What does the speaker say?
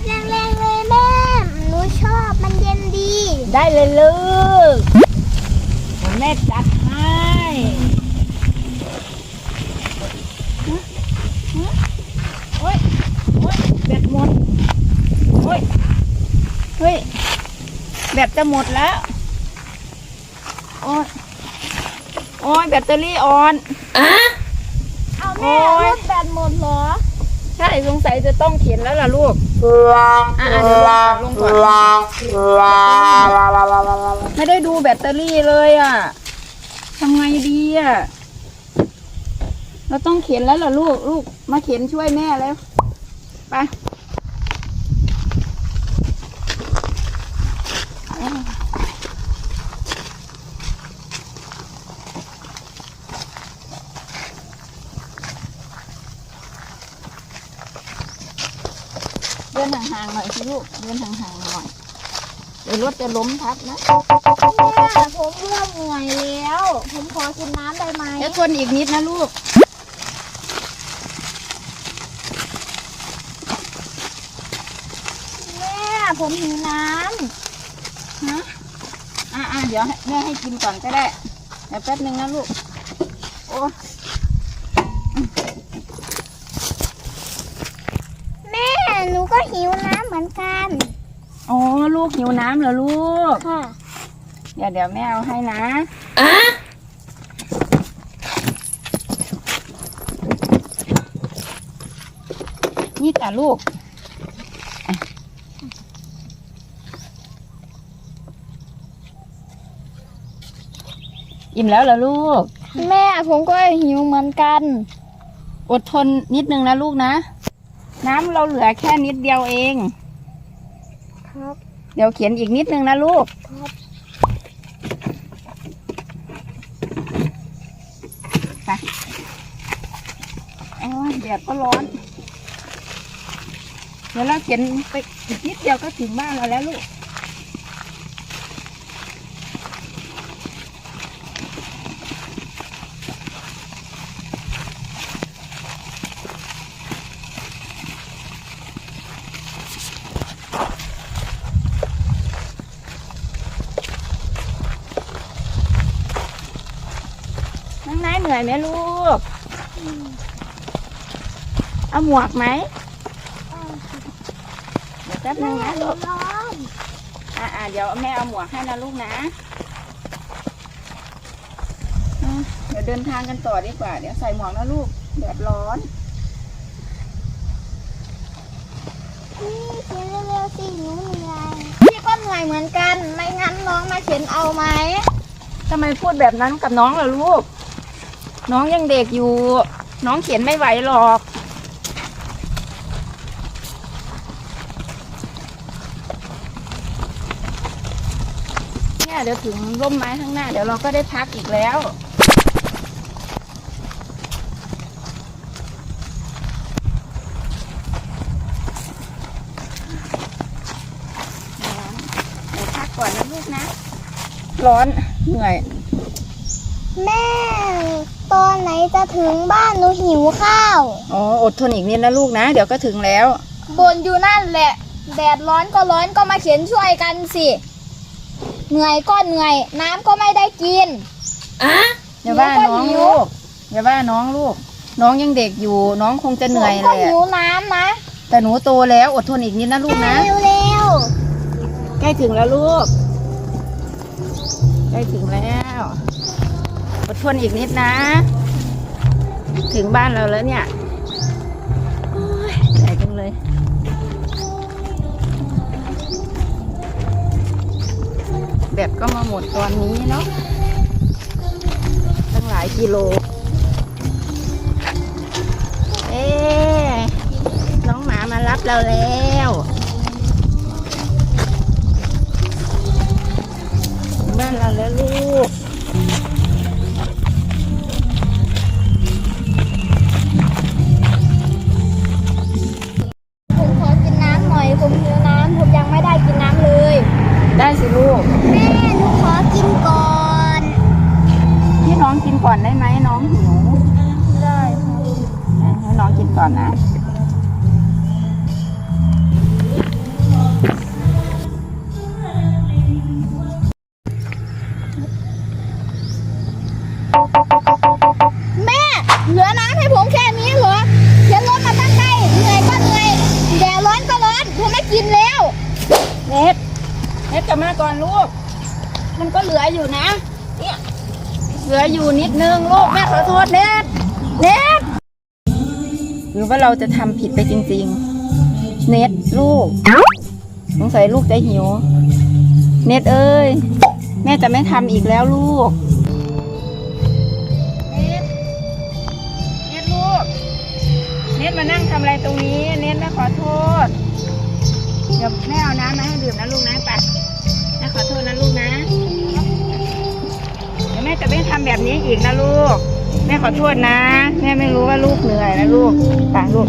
บแรงๆเลยแม่หนูชอบมันเย็นดี ได้เลยลูกเดี๋ยวแม่จัดให้ฮะฮะโอ๊ยโอ๊ยแบตหมดโอ๊ยเฮ้ยแบตจะหมดแล้ว โอ๊ยโอ๊ยแบตเตอรี่ออน เอาโอ๊แม่ยรถแบตหมดเหรอ ใช่สงสัยจะต้องเขียนแล้วล่ะลูกอะเดี๋ยวลงก่อนลงก่อนไม่ได้ดูแบตเตอรี่เลยอะทำไงดีอะเราต้องเขียนแล้วล่ะลูกลูกมาเขียนช่วยแม่แล้วไป เดินห่างๆหน่อยสิลูก เดินห่างๆหน่อย เดี๋ยวรถจะล้มทับนะแม่ผมเริ่มเหนื่อยแล้ว ผมขอกินน้ำได้ไหมเดี๋ยวทนอีกนิดนะลูก แม่ผมหิวน้ฮะอะอะเดี๋ยวให้แม่ให้กินก่อนก็ได้ เดี๋ยวแป๊บนึงนะลูก โอ้ำแม่ หนูก็หิวน้ำเหมือนกันโอ้ลูกหิวน้ำเหรอลูก ค่ะเดี๋ยวเดี๋ยวแม่เอาให้นะนี่จ้ะลูกอะอิ่มแล้วเหรอลูก แม่ผมก็หิวเหมือนกัน อดทนนิดนึงนะลูกนะ น้ำเราเหลือแค่นิดเดียวเอง ครับ เดี๋ยวเขียนอีกนิดนึงนะลูก ครับ ไปโอ้ยแดดก็ร้อน เดี๋ยวเราเขียนไปอีกนิดเดียวก็ถึงบ้านเราแล้วลูก เหนื่อยไหมลูก เอาหมวกไหมเดี๋ยวแป๊บนึงนะลูกร้อนอ่าอ่าเดี๋ยวแม่เอาหมวกให้นะลูกนะอืมเดี๋ยวเดินทางกันต่อดีกว่า เดี๋ยวใส่หมวกนะลูกแดดร้อนพี่เขียนเร็วๆสิหนูเหนื่อยพี่ก็เหนื่อยเหมือนกัน ไม่งั้นน้องมาเขียนเอาไหมทำไมพูดแบบนั้นกับน้องล่ะลูก น้องยังเด็กอยู่ น้องเขียนไม่ไหวหรอก เนี่ยเดี๋ยวถึงร่มไม้ข้างหน้า เดี๋ยวเราก็ได้พักอีกแล้ว เดี๋ยวพักก่อนนะลูกนะ ร้อนเหนื่อย แม่ ตอนไหนจะถึงบ้านหนูหิวข้าว อ๋ออดทนอีกนิดนะลูกนะ เดี๋ยวก็ถึงแล้ว บนอยู่นั่นแหละ แดดร้อนก็ร้อนก็มาเขียนช่วยกันสิ เหนื่อยก็เหนื่อย น้ำก็ไม่ได้กินอย่าว่าน้องหิวลูก อย่าว่าน้องลูก น้องยังเด็กอยู่ น้องคงจะเหนื่อยผมแหก็ละหิวน้ำนะแต่หนูโตแล้วอดทนอีกนิดนะลูกนะ เร็วเร็วใกล้ถึงแล้วลูก ใกล้ถึงแล้ว อดทนอีกนิดนะ ถึงบ้านเราแล้วเนี่ยโอ้ยเหนื่จังเลย แบบก็มาหมดตอนนี้เนาะตั้งหลายกิโล เอ๊ะน้องหมามารับเราแล้วถึงบ้านเราแล้วลูก ก่อนได้ไหมน้องหิวได้ให้น้องกินก่อนนะแม่เหลือน้ำให้ผมแค่นี้เหรอเขียรถมาตั้งใกลเหนื่อยก็เหนื่อยแดดร้นก็ร้นผมไม่กินแล้วเน็ดเน็ดกลับมาก่อนลูก มันก็เหลืออยู่นะ เนี่ย เหลืออยู่นิดนึงลูกแม่ขอโทษเน็ตเน็ตหรือว่าเราจะทำผิดไปจริง ๆ เน็ตลูกสงสัยลูกจะหิว เน็ตเอ้ย แม่จะไม่ทำอีกแล้วลูก เน็ตเน็ตลูก เน็ตมานั่งทำอะไรตรงนี้ เน็ตแม่ขอโทษ เดี๋ยวแม่เอาน้ำมาให้ดื่มนะลูกนะไป ทำแบบนี้อีกนะลูก แม่ขอโทษนะ แม่ไม่รู้ว่าลูกเหนื่อยนะลูกต่างลูก